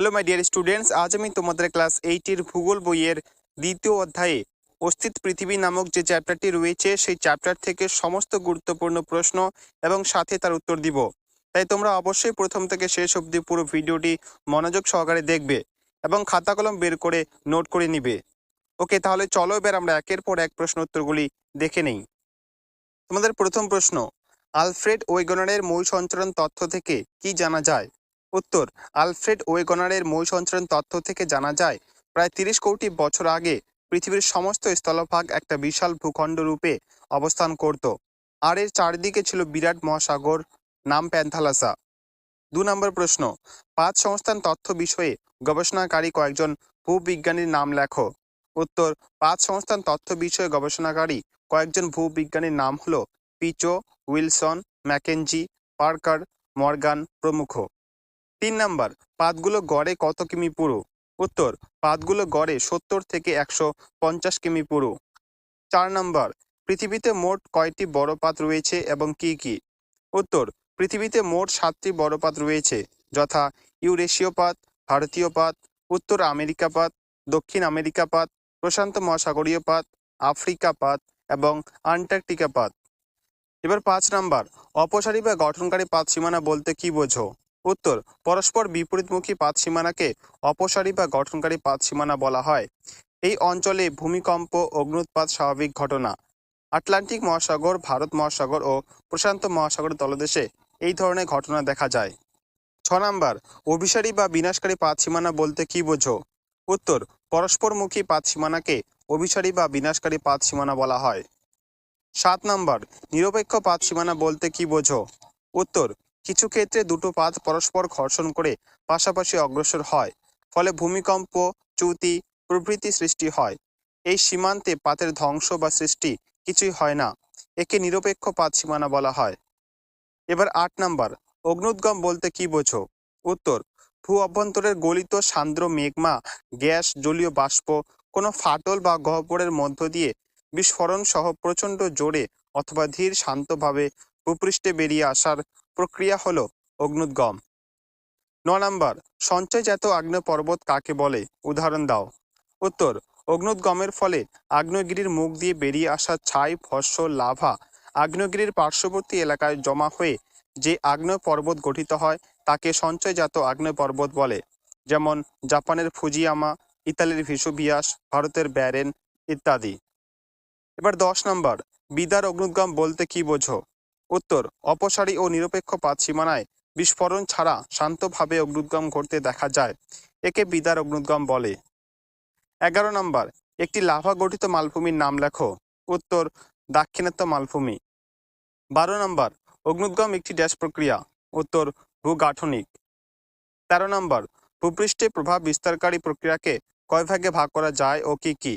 Hello my dear students আজ আমি তোমাদের ক্লাস এইটের ভূগোল বইয়ের দ্বিতীয় অধ্যায়ে অস্তিত পৃথিবী নামক যে চ্যাপ্টারটি রয়েছে, সেই চ্যাপ্টার থেকে সমস্ত গুরুত্বপূর্ণ প্রশ্ন এবং সাথে তার উত্তর দিব। তাই তোমরা অবশ্যই প্রথম থেকে শেষ অবধি পুরো ভিডিওটি মনোযোগ সহকারে দেখবে এবং খাতা কলম বের করে নোট করে নিবে। ওকে তাহলে চলো এবার আমরা একের পর এক প্রশ্ন উত্তরগুলি দেখে নেই। তোমাদের প্রথম প্রশ্ন, আলফ্রেড ওয়েগনারের মূল সঞ্চরণ তথ্য থেকে কি জানা যায়? উত্তর, আলফ্রেড ওয়েগনারের মই সঞ্চরণ তথ্য থেকে জানা যায়, প্রায় তিরিশ কোটি বছর আগে পৃথিবীর সমস্ত স্থলভাগ একটা বিশাল ভূখণ্ড রূপে অবস্থান করত। আর এর চারিদিকে ছিল বিরাট মহাসাগর, নাম প্যান্থালাসা। দু নম্বর প্রশ্ন, পাঁচ সংস্থান তথ্য বিষয়ে গবেষণাকারী কয়েকজন ভূবিজ্ঞানীর নাম লেখো। উত্তর, পাঁচ সংস্থান তথ্য বিষয়ে গবেষণাকারী কয়েকজন ভূবিজ্ঞানীর নাম হলো পিচো, উইলসন, ম্যাকেনজি, পার্কার, মর্গান প্রমুখ। তিন নাম্বার, পাতগুলো গড়ে কত কিমি পুরু? উত্তর, পাতগুলো গড়ে সত্তর থেকে একশো পঞ্চাশ কিমি পুরু। চার নাম্বার, পৃথিবীতে মোট কয়টি বড় পাত রয়েছে এবং কি কি? উত্তর, পৃথিবীতে মোট সাতটি বড় পাত রয়েছে, যথা ইউরেশীয় পাত, ভারতীয় পাত, উত্তর আমেরিকা পাত, দক্ষিণ আমেরিকা পাত, প্রশান্ত মহাসাগরীয় পাত, আফ্রিকা পাত এবং আন্টার্কটিকা পাত। এবার পাঁচ নাম্বার, অপসারী বা গঠনকারী পাত সীমানা বলতে কি বোঝো? উত্তর, পরস্পর বিপরীতমুখী পাত সীমানাকে অপসারী বা গঠনকারী পাত সীমানা বলা হয়। এই অঞ্চলে ভূমিকম্প অগ্নুৎপাত স্বাভাবিক ঘটনা। আটলান্টিক মহাসাগর, ভারত মহাসাগর ও প্রশান্ত মহাসাগরের তলদেশে এই ধরনের ঘটনা দেখা যায়। ছ নাম্বার, অভিসারী বা বিনাশকারী পাত সীমানা বলতে কি বোঝো? উত্তর, পরস্পরমুখী পাত সীমানাকে অভিসারী বা বিনাশকারী পাত সীমানা বলা হয়। সাত নাম্বার, নিরপেক্ষ পাত সীমানা বলতে কি বোঝো? উত্তর কিছু ক্ষেত্রে দুটো পাত পরস্পর ঘর্ষণ করে পাশাপাশি অগ্রসর হয়, ফলে ভূমিকম্প, চ্যুতি, প্রভৃতি সৃষ্টি হয়। এই সীমান্তে পাতের ধ্বংস বা সৃষ্টি কিছুই হয় না, একে নিরপেক্ষ পাত সীমানা বলা হয়। এবার আট নাম্বার, অগ্নুদ্গম বলতে কি বোঝো? উত্তর, ভূ অভ্যন্তরের গলিত সান্দ্র মেঘমা গ্যাস, জলীয় বাষ্প, কোনো ফাটল বা গহ্বরের মধ্য দিয়ে বিস্ফোরণ সহ প্রচণ্ড জোরে অথবা ধীর শান্তভাবে ভূপৃষ্ঠে বেরিয়ে আসার প্রক্রিয়া হলো অগ্নুদ্গম। ন নাম্বার, সঞ্চয়জাত আগ্নেয় পর্বত কাকে বলে? উদাহরণ দাও। উত্তর, অগ্নুদ্গমের ফলে আগ্নেয়গিরির মুখ দিয়ে বেরিয়ে আসা ছাই ফসল লাভা আগ্নেয়গিরির পার্শ্ববর্তী এলাকায় জমা হয়ে যে আগ্নেয় পর্বত গঠিত হয়, তাকে সঞ্চয়জাত আগ্নেয় পর্বত বলে। যেমন জাপানের ফুজিয়ামা, ইতালির ভিসুভিয়াস, ভারতের ব্যারেন ইত্যাদি। এবার দশ নম্বর, বিদার অগ্নুদ্গম বলতে কি বোঝো? উত্তর, অপসারী ও নিরপেক্ষ পাত সীমানায় বিস্ফোরণ ছাড়া শান্তভাবে অগ্নুদ্গম ঘটতে দেখা যায়, একে বিদার অগ্নুদ্গম বলে। এগারো নম্বর, একটি লাভা গঠিত মালভূমির নাম লেখো। উত্তর, দাক্ষিণাত্য মালভূমি। বারো নম্বর অগ্নুদ্গম একটি ড্যাশ প্রক্রিয়া। উত্তর, ভূগাঠনিক। তেরো নম্বর, ভূপৃষ্ঠে প্রভাব বিস্তারকারী প্রক্রিয়াকে কয় ভাগে ভাগ করা যায় ও কি কি?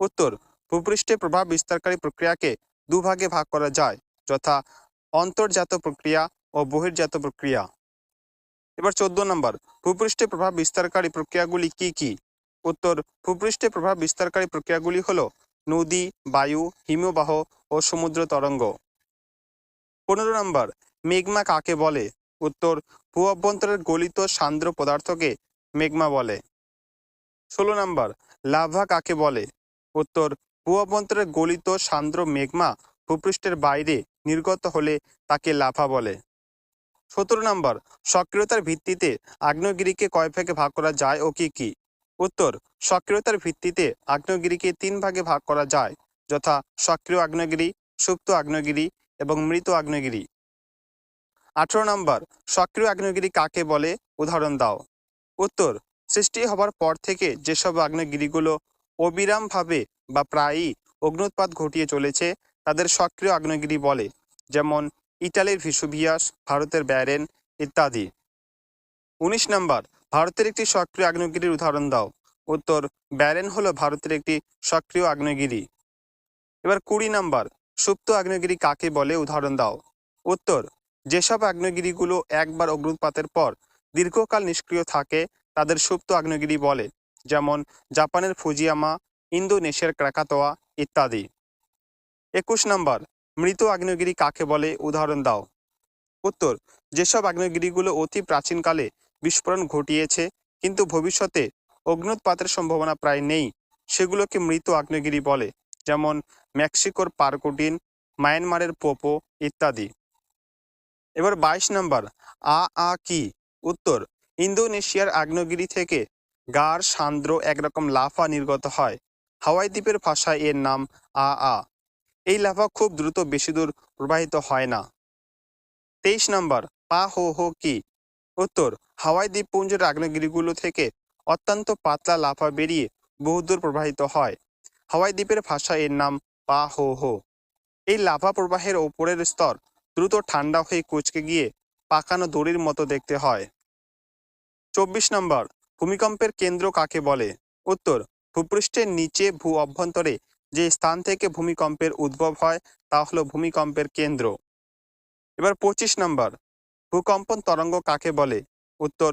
উত্তর, ভূপৃষ্ঠে প্রভাব বিস্তারকারী প্রক্রিয়াকে দুভাগে ভাগ করা যায়। যথা অন্তর্জাত প্রক্রিয়া ও বহির্জাত প্রক্রিয়া। এবার চোদ্দ নম্বর, ভূপৃষ্ঠে প্রভাব বিস্তারকারী প্রক্রিয়াগুলি কি কি? উত্তর, ভূপৃষ্ঠে প্রভাব বিস্তারকারী প্রক্রিয়াগুলি হলো নদী, বায়ু, হিমবাহ ও সমুদ্র তরঙ্গ। পনেরো নম্বর মেঘমা কাকে বলে? উত্তর, ভূ অভ্যন্তরের গলিত সান্দ্র পদার্থকে মেঘমা বলে। ষোলো নম্বর, লাভা কাকে বলে? উত্তর, ভূ অভ্যন্তরের গলিত সান্দ্র মেঘমা ভূপৃষ্ঠের বাইরে নির্গত হলে তাকে লাভা বলে। সতেরো নম্বর, সক্রিয়তার ভিত্তিতে আগ্নেয়গিরিকে কয় ভাগে ভাগ করা যায় ও কি কি? উত্তর, সক্রিয়তার ভিত্তিতে আগ্নেয়গিরিকে তিন ভাগে ভাগ করা যায়, যথা সক্রিয় আগ্নেয়গিরি, সুপ্ত আগ্নেয়গিরি এবং মৃত আগ্নেয়গিরি। আঠেরো নম্বর, সক্রিয় আগ্নেয়গিরি কাকে বলে? উদাহরণ দাও। উত্তর, সৃষ্টি হবার পর থেকে যেসব আগ্নেয়গিরিগুলো অবিরামভাবে বা প্রায়ই অগ্নুৎপাত ঘটিয়ে চলেছে তাদের সক্রিয় আগ্নেয়গিরি বলে, যেমন ইটালির ভিসুভিয়াস, ভারতের ব্যারেন ইত্যাদি। উনিশ নম্বর, ভারতের একটি সক্রিয় আগ্নেয়গিরির উদাহরণ দাও। উত্তর, ব্যারেন হলো ভারতের একটি সক্রিয় আগ্নেয়গিরি। এবার কুড়ি নম্বর, সুপ্ত আগ্নেয়গিরি কাকে বলে উদাহরণ দাও। উত্তর, যেসব আগ্নেয়গিরিগুলো একবার অগ্নুৎপাতের পর দীর্ঘকাল নিষ্ক্রিয় থাকে, তাদের সুপ্ত আগ্নেয়গিরি বলে, যেমন জাপানের ফুজিয়ামা, ইন্দোনেশিয়ার ক্রাকাতোয়া ইত্যাদি। একুশ নম্বর, মৃত আগ্নেয়গিরি কাকে বলে? উদাহরণ দাও। উত্তর, যেসব আগ্নেয়গিরিগুলো অতি প্রাচীনকালে বিস্ফোরণ ঘটিয়েছে, কিন্তু ভবিষ্যতে অগ্নুৎপাতের সম্ভাবনা প্রায় নেই, সেগুলোকে মৃত আগ্নেয়গিরি বলে, যেমন মেক্সিকোর পারকুটিন, মায়ানমারের পোপো ইত্যাদি। এবার বাইশ নম্বর, আ আ, কি? উত্তর, ইন্দোনেশিয়ার আগ্নেয়গিরি থেকে গাঢ় সান্দ্র একরকম লাফা নির্গত হয়। হাওয়াই দ্বীপের ভাষায় এর নাম আ আ। এই লাভা খুব দ্রুত বেশি দূর প্রবাহিত হয় না। তেইশ নম্বর, পা হো হো কি? উত্তর, হাওয়াই দ্বীপপুঞ্জের আগ্নেয়গিরিগুলো থেকে অত্যন্ত পাতলা লাফা বেরিয়ে বহুদূর প্রবাহিত হয়। হাওয়াই দ্বীপের ভাষা এর নাম পা হো হো। এই লাভা প্রবাহের ওপরের স্তর দ্রুত ঠান্ডা হয়ে কুচকে গিয়ে পাকানো দড়ির মতো দেখতে হয়। চব্বিশ নম্বর, ভূমিকম্পের কেন্দ্র কাকে বলে? উত্তর, ভূপৃষ্ঠের নিচে ভূ অভ্যন্তরে যে স্থান থেকে ভূমিকম্পের উদ্ভব হয়, তা হলো ভূমিকম্পের কেন্দ্র। এবার পঁচিশ নম্বর, ভূকম্পন তরঙ্গ কাকে বলে? উত্তর,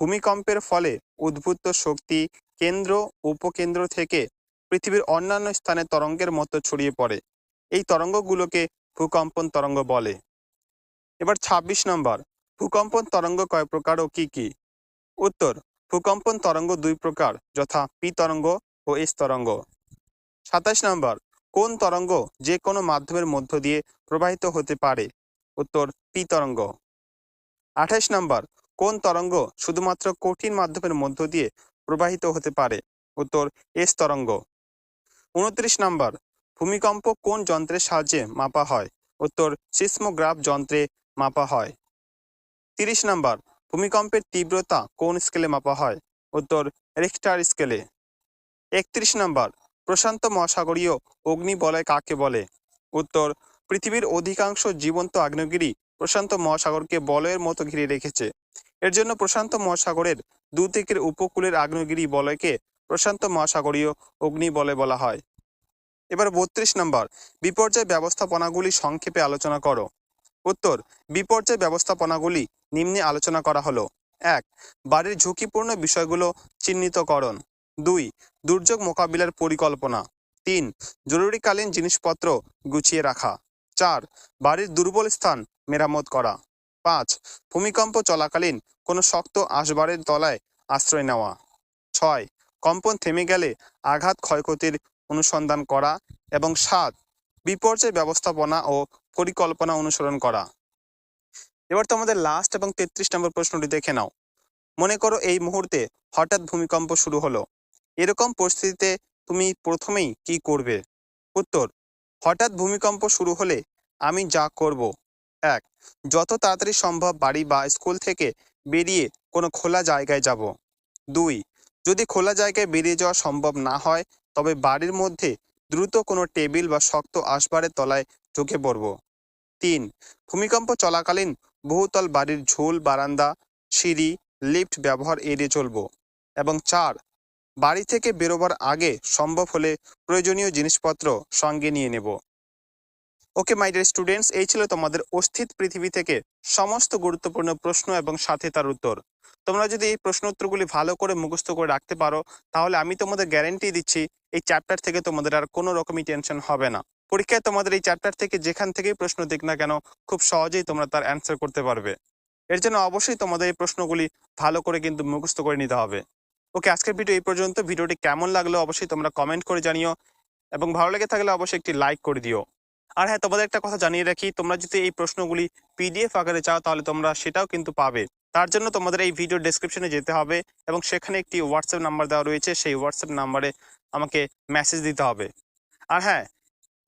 ভূমিকম্পের ফলে উদ্ভূত শক্তি কেন্দ্র, উপকেন্দ্র থেকে পৃথিবীর অন্যান্য স্থানে তরঙ্গের মতো ছড়িয়ে পড়ে। এই তরঙ্গগুলোকে ভূকম্পন তরঙ্গ বলে। এবার ২৬ নম্বর, ভূকম্পন তরঙ্গ কয় প্রকার ও কি কি? উত্তর, ভূকম্পন তরঙ্গ দুই প্রকার, যথা পি তরঙ্গ ও এস তরঙ্গ। সাতাশ নম্বর, কোন তরঙ্গ যে কোনো মাধ্যমের মধ্য দিয়ে প্রবাহিত হতে পারে? উত্তর, পি তরঙ্গ। আঠাশ নম্বর, কোন তরঙ্গ শুধুমাত্র কঠিন মাধ্যমের মধ্য দিয়ে প্রবাহিত হতে পারে? উত্তর, এস তরঙ্গ। উনত্রিশ নম্বর, ভূমিকম্প কোন যন্ত্রের সাহায্যে মাপা হয়? উত্তর, সিসমোগ্রাফ যন্ত্রে মাপা হয়। তিরিশ নম্বর, ভূমিকম্পের তীব্রতা কোন স্কেলে মাপা হয়? উত্তর, রিখটার স্কেলে। একত্রিশ নম্বর প্রশান্ত মহাসাগরীয় অগ্নিবলয় কাকে বলে? উত্তর, পৃথিবীর অধিকাংশ জীবন্ত আগ্নেয়গিরি প্রশান্ত মহাসাগরকে বলয়ের মতো ঘিরে রেখেছে। এর জন্য প্রশান্ত মহাসাগরের দু দিকের উপকূলের আগ্নেয়গিরি বলয়কে প্রশান্ত মহাসাগরীয় অগ্নিবলয় বলা হয়। এবার বত্রিশ নম্বর, বিপর্যয় ব্যবস্থাপনাগুলি সংক্ষেপে আলোচনা করো। উত্তর, বিপর্যয় ব্যবস্থাপনাগুলি নিম্নে আলোচনা করা হলো। এক, বাড়ির ঝুঁকিপূর্ণ বিষয়গুলো চিহ্নিতকরণ। দুই, দুর্যোগ মোকাবিলার পরিকল্পনা। তিন, জরুরিকালীন জিনিসপত্র গুছিয়ে রাখা। চার, বাড়ির দুর্বল স্থান মেরামত করা। পাঁচ, ভূমিকম্প চলাকালীন কোনো শক্ত আসবারের তলায় আশ্রয় নেওয়া। ছয়, কম্পন থেমে গেলে আঘাত ক্ষয়ক্ষতির অনুসন্ধান করা। এবং সাত, বিপর্যয় ব্যবস্থাপনা ও পরিকল্পনা অনুসরণ করা। এবার তোমাদের লাস্ট এবং তেত্রিশ নম্বর প্রশ্নটি দেখে নাও। মনে করো এই মুহূর্তে হঠাৎ ভূমিকম্প শুরু হলো। এরকম পরিস্থিতিতে তুমি প্রথমেই কি করবে? উত্তর, হঠাৎ ভূমিকম্প শুরু হলে আমি যা করব। এক, যত তাড়াতাড়ি সম্ভব বাড়ি বা স্কুল থেকে বেরিয়ে কোনো খোলা জায়গায় যাব। দুই, যদি খোলা জায়গায় বেরিয়ে যাওয়া সম্ভব না হয়, তবে বাড়ির মধ্যে দ্রুত কোনো টেবিল বা শক্ত আসবারের তলায় ঢুকে পড়ব। তিন, ভূমিকম্প চলাকালীন বহুতল বাড়ির ঝোল, বারান্দা, সিঁড়ি, লিফট ব্যবহার এড়িয়ে চলব। এবং চার বাড়ি থেকে বেরোবার আগে সম্ভব হলে প্রয়োজনীয় জিনিসপত্র সঙ্গে নিয়ে নেব। ওকে, মাই ডিয়ার স্টুডেন্টস, এই ছিল তোমাদের অস্থিত পৃথিবী থেকে সমস্ত গুরুত্বপূর্ণ প্রশ্ন এবং সাথে তার উত্তর। তোমরা যদি এই প্রশ্ন উত্তরগুলি ভালো করে মুখস্থ করে রাখতে পারো, তাহলে আমি তোমাদের গ্যারেন্টি দিচ্ছি এই চ্যাপ্টার থেকে তোমাদের আর কোনো রকমই টেনশন হবে না। পরীক্ষায় তোমাদের এই চ্যাপ্টার থেকে যেখান থেকেই প্রশ্ন দিক না কেন, খুব সহজেই তোমরা তার অ্যান্সার করতে পারবে। এর জন্য অবশ্যই তোমাদের এই প্রশ্নগুলি ভালো করে কিন্তু মুখস্থ করে নিতে হবে। ওকে, আজকের ভিডিও এই পর্যন্ত। ভিডিওটি কেমন লাগল অবশ্যই তোমরা কমেন্ট করে জানিও এবং ভালো লেগে থাকলে অবশ্যই একটি লাইক করে দিও। আর হ্যাঁ তোমাদের একটা কথা জানিয়ে রাখি, তোমরা যদি এই প্রশ্নগুলি পিডিএফ আকারে চাও তাহলে তোমরা সেটাও কিন্তু পাবে। তার জন্য তোমাদের এই ভিডিও ডেসক্রিপশনে যেতে হবে এবং সেখানে একটি হোয়াটসঅ্যাপ নাম্বার দেওয়া রয়েছে, সেই হোয়াটসঅ্যাপ নাম্বারে আমাকে মেসেজ দিতে হবে। আর হ্যাঁ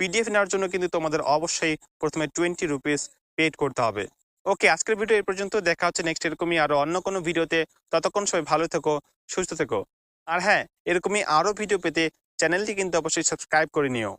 পিডিএফ নেওয়ার জন্য কিন্তু তোমাদের অবশ্যই প্রথমে টোয়েন্টি রুপিস পেড করতে হবে। ওকে, আজকের ভিডিও এই পর্যন্ত, দেখা হচ্ছে নেক্সট এরকমই আরও অন্য কোনো ভিডিওতে। ততক্ষণ সবাই ভালো থেকো, সুস্থ থেকো। আর হ্যাঁ এরকমই আরও ভিডিও পেতে চ্যানেলটি কিন্তু অবশ্যই সাবস্ক্রাইব করে নিও।